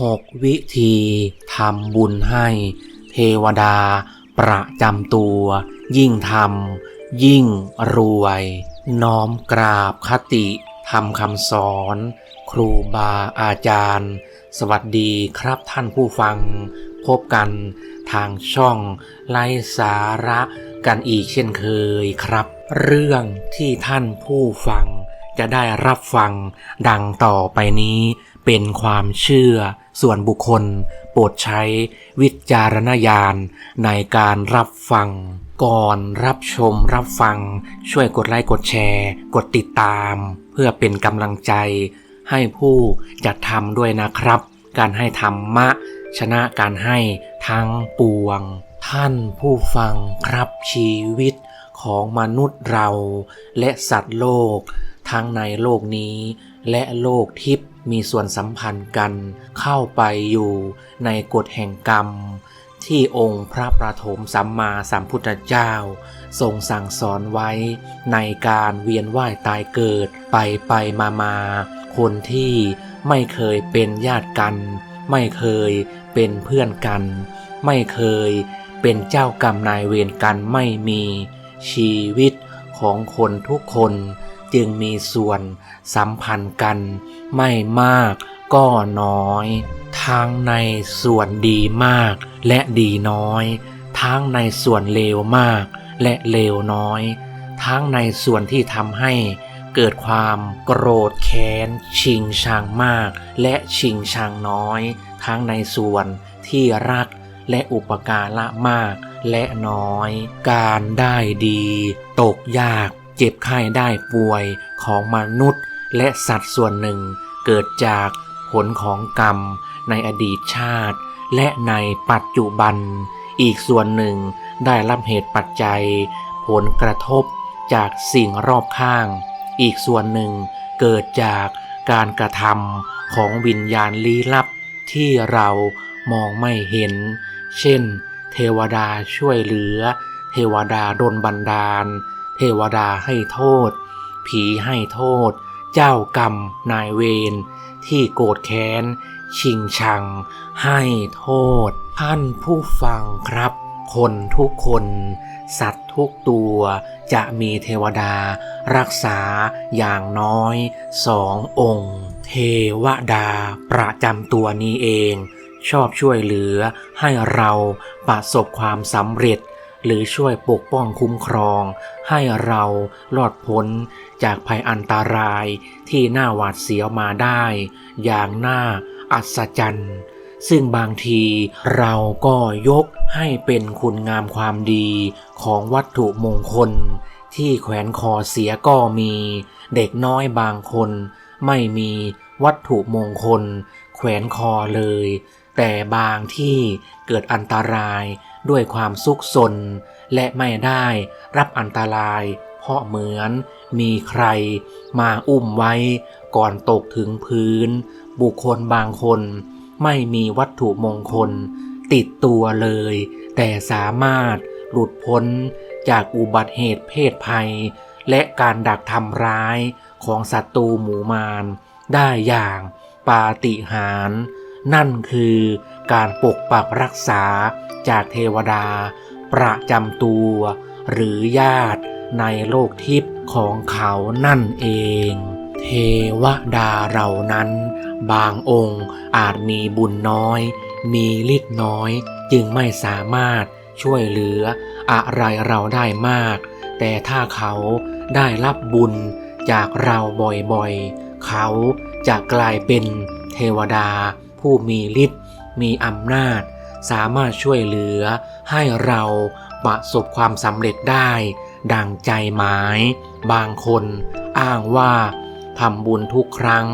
หกวิธีทำบุญให้เทวดาประจำตัว ยิ่งทำยิ่งรวย น้อมกราบคติทำคำสอน ครูบาอาจารย์ สวัสดีครับท่านผู้ฟัง พบกันทางช่องไลสาระกันอีกเช่นเคยครับ เรื่องที่ท่านผู้ฟังจะได้รับฟังดังต่อไปนี้ เป็นความเชื่อส่วนบุคคล โปรดใช้วิจารณญาณในการรับฟัง ก่อนรับชมรับฟัง ช่วยกดไลค์กดแชร์ กดติดตาม เพื่อเป็นกำลังใจ ให้ผู้จัดทำด้วยนะครับ การให้ธรรมะ ชนะการให้ทั้งปวง ท่านผู้ฟังครับชีวิตของมนุษย์เรา และสัตว์โลก ทั้งในโลกนี้ และโลกทิพย์ มีส่วนสัมพันธ์กันเข้าไปอยู่ในกฎแห่งกรรม ที่องค์พระประถมสัมมาสัมพุทธเจ้า ทรงสั่งสอนไว้ในการเวียนว่ายตายเกิดไปไปมามาคนที่ไม่เคยเป็นญาติกัน ไม่เคยเป็นเพื่อนกัน ไม่เคยเป็นเจ้ากรรมนายเวรกันไม่มีชีวิตของคนทุกคน จึงมีส่วนสัมพันธ์กันไม่มากก็น้อยทั้งในส่วนดีมากและดีน้อยทั้งในส่วนเลวมากและเลวน้อยทั้งในส่วนที่ทำให้เกิดความโกรธแค้น ชิงชังมาก และชิงชังน้อย ทั้งในส่วนที่รักและอุปการะมากและน้อย การได้ดี ตกยาก เจ็บไข้ได้ป่วยของมนุษย์ และสัตว์ส่วนหนึ่ง เกิดจากผลของกรรมในอดีตชาติ และในปัจจุบัน อีกส่วนหนึ่งได้รับเหตุปัจจัย ผลกระทบจากสิ่งรอบข้าง อีกส่วนหนึ่งเกิดจากการกระทำของวิญญาณลี้ลับที่เรามองไม่เห็น เช่น เทวดาช่วยเหลือ เทวดาดลบันดาล วดาให้โทษ ผีให้โทษ เจ้ากรรมนายเวรที่โกรธแค้น ชิงชัง ให้โทษ ท่านผู้ฟังครับ คนทุกคน สัตว์ทุกตัวจะมีเทวดา รักษาอย่างน้อยสององค์ เทวดาประจำตัวนี้เอง ชอบช่วยเหลือให้เราประสบความสำเร็จ หรือช่วยปกป้องคุ้มครอง ให้เรารอดพ้นจากภัยอันตรายที่น่าหวาดเสียวมาได้ อย่างน่าอัศจรรย์ ซึ่งบางทีเราก็ยกให้เป็นคุณงามความดีของวัตถุมงคล ที่แขวนคอเสียก็มีเด็กน้อยบางคน ไม่มีวัตถุมงคล แขวนคอเลย แต่บางที่เกิดอันตราย ด้วยความซุกซนและไม่ได้รับอันตราย เพราะเหมือนมีใครมาอุ้มไว้ก่อนตกถึงพื้น บุคคลบางคนไม่มีวัตถุมงคล ติดตัวเลย แต่สามารถหลุดพ้นจากอุบัติเหตุเพศภัย และการดักทำร้ายของศัตรูหมู่มารได้อย่างปาฏิหาริย์นั่นคือ การปกปักรักษาจากเทวดา ประจำตัว หรือญาติในโลกทิพย์ของเขานั่นเอง เทวดาเหล่านั้น บางองค์อาจมีบุญน้อย มีฤทธิ์น้อย จึงไม่สามารถช่วยเหลืออะไรเราได้มาก แต่ถ้าเขาได้รับบุญจากเราบ่อยๆ เขาจะกลายเป็นเทวดาผู้มีฤทธิ์ มีอำนาจ สามารถช่วยเหลือ ให้เราประสบความสำเร็จได้ ดังใจหมาย บางคนอ้างว่าทำบุญทุกครั้ง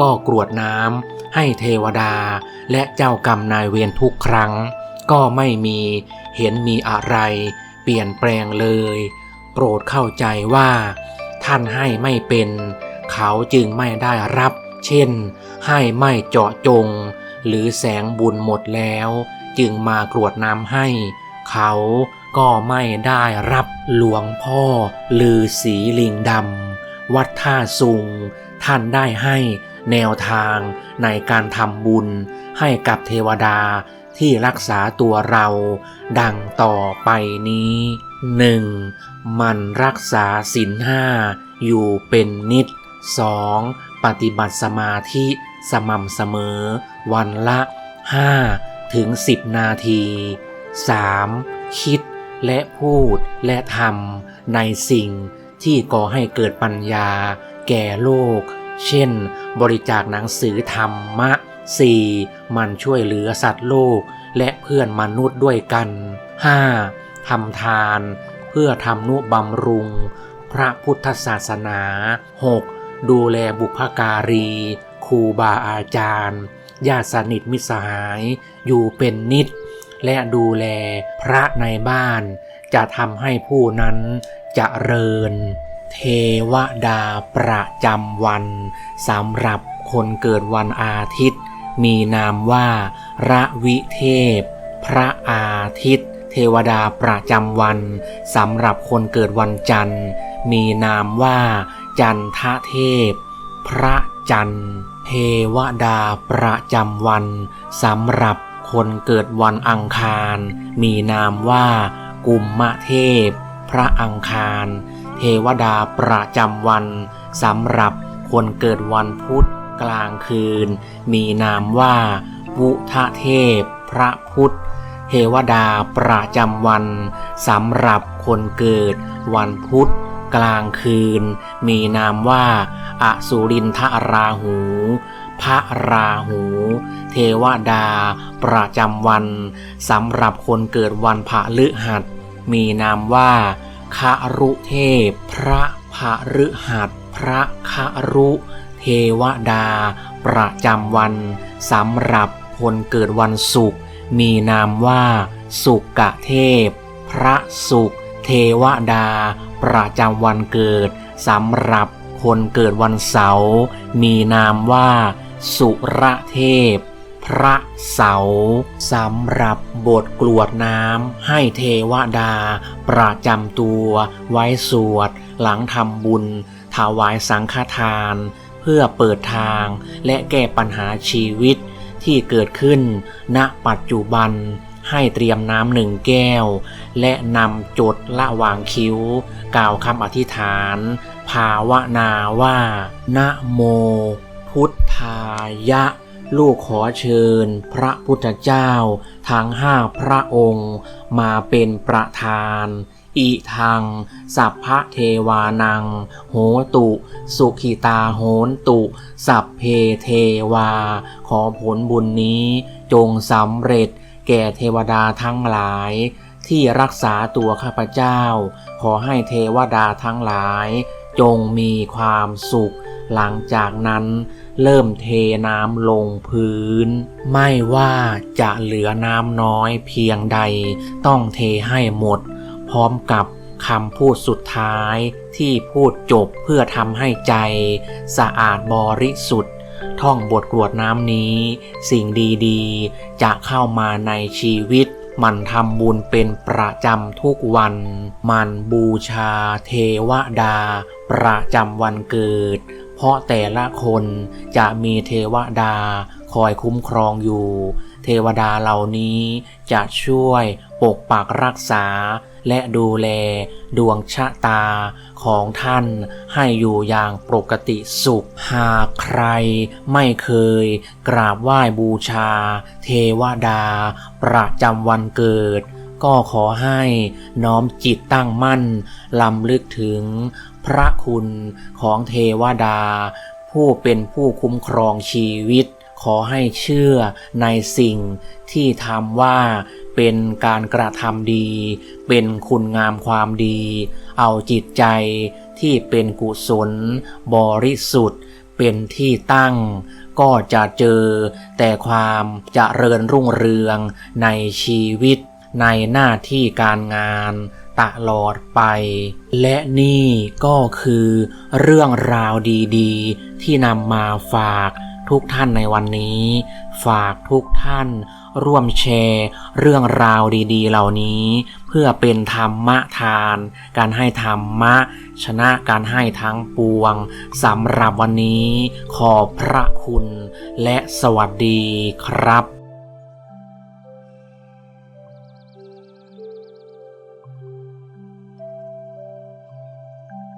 ก็กรวดน้ำให้เทวดาและเจ้ากรรมนายเวรทุกครั้ง ก็ไม่มีเห็นมีอะไร เปลี่ยนแปลงเลย โปรดเข้าใจว่า ท่านให้ไม่เป็น เขาจึงไม่ได้รับ เช่น ให้ไม่เจาะจง หรือแสงบุญหมดแล้ว จึงมากรวดน้ำให้ เขาก็ไม่ได้รับหลวงพ่อลือสีลิงดำวัดท่าสุง ท่านได้ให้แนวทางในการทำบุญให้กับเทวดาที่รักษาตัวเราดังต่อไปนี้หนึ่งมันรักษาศีลห้าอยู่เป็นนิด 2. ปฏิบัติสมาธิ สม่ำเสมอ วันละ 5 ถึง 10 นาที 3. คิดและพูดและทำในสิ่งที่ก่อให้เกิดปัญญา แก่โลก เช่น บริจาคหนังสือธรรมะ 4. มันช่วยเหลือสัตว์โลกและเพื่อนมนุษย์ด้วยกัน 5. ทำทาน เพื่อทำนุบำรุง พระพุทธศาสนา 6. ดูแลบุพการี รูบาอาจารย์ ญาติสนิทมิตรสหาย อยู่เป็นนิด และดูแลพระในบ้าน จะทำให้ผู้นั้นจะเริญ เทวดาประจำวันสำหรับคนเกิดวันอาทิตย์ มีนามว่าระวิเทพ พระอาทิตย์ เทวดาประจำวันสำหรับคนเกิดวันจันทร์ มีนามว่าจันทเทพ พระจันทร์ เทวดาประจำวันสำหรับคนเกิดวันอังคาร มีนามว่ากุมมเทพ พระอังคาร เทวดาประจำวันสำหรับคนเกิดวันพุธกลางคืน มีนามว่าวุทะเทพ พระพุทธ เทวดาประจำวันสำหรับคนเกิดวันพุธ กลางคืน มีนามว่าอสุรินทราหู พระราหู เทวดา ประจำวันสำหรับคนเกิดวันพระฤหัส มีนามว่าคารุเทพ พระพระฤหัส พระคารุเทวดา ประจำวันสำหรับคนเกิดวันศุกร์มีนามว่า สุกะเทพ พระศุกเทวดา ประจำวันเกิดสำหรับคนเกิดวันเสาร์มีนามว่า สุระเทพ พระเสาร์สำหรับบทกรวดน้ำให้เทวดา ประจำตัวไว้สวด หลังทำบุญ ถวายสังฆทาน เพื่อเปิดทางและแก้ปัญหาชีวิตที่เกิดขึ้นณปัจจุบัน ให้เตรียมน้ำหนึ่งแก้ว และนำจดละวางคิ้ว กล่าวคำอธิษฐาน ภาวนาว่า นะโม พุทธายะ ลูกขอเชิญ พระพุทธเจ้า ทั้งห้าพระองค์ มาเป็นประธานอิทัง สัพพะเทวานัง โหตุ สุขิตาโหนตุ สัพเพเทวา ขอผลบุญนี้จงสำเร็จ แก่เทวดาทั้งหลาย ที่รักษาตัวข้าพเจ้า ขอให้เทวดาทั้งหลาย จงมีความสุข หลังจากนั้นเริ่มเทน้ำลงพื้น ไม่ว่าจะเหลือน้ำน้อยเพียงใด ต้องเทให้หมด พร้อมกับคำพูดสุดท้ายที่พูดจบเพื่อทำให้ใจ สะอาดบริสุทธิ์ ท่องบทกรวดน้ำนี้ สิ่งดีๆ จะเข้ามาในชีวิต มันทำบุญเป็นประจำทุกวัน มันบูชาเทวดา ประจำวันเกิด เพราะแต่ละคนจะมีเทวดาคอยคุ้มครองอยู่ เทวดาเหล่านี้จะช่วยปกปักรักษา และดูแลดวงชะตาของท่านให้อยู่อย่างปกติสุข หากใครไม่เคยกราบไหว้บูชา เทวดา ประจำวันเกิด ก็ขอให้น้อมจิตตั้งมั่นลำลึกถึงพระคุณของเทวดา ผู้เป็นผู้คุ้มครองชีวิต ขอให้เชื่อในสิ่งที่ทำว่า เป็นการกระทำดี เป็นคุณงามความดี เอาจิตใจที่เป็นกุศล บริสุทธิ์ เป็นที่ตั้ง ก็จะเจอแต่ความจะเริญรุ่งเรืองในชีวิต ในหน้าที่การงานตลอดไป และนี่ก็คือเรื่องราวดีๆ ที่นำมาฝากทุกท่านในวันนี้ ฝากทุกท่าน ร่วมแชร์ เรื่องราวดี ๆ เหล่านี้ เพื่อเป็นธรรมทาน การให้ธรรมะ ชนะการให้ทั้งปวงสำหรับวันนี้ ขอพระคุณและสวัสดีครับ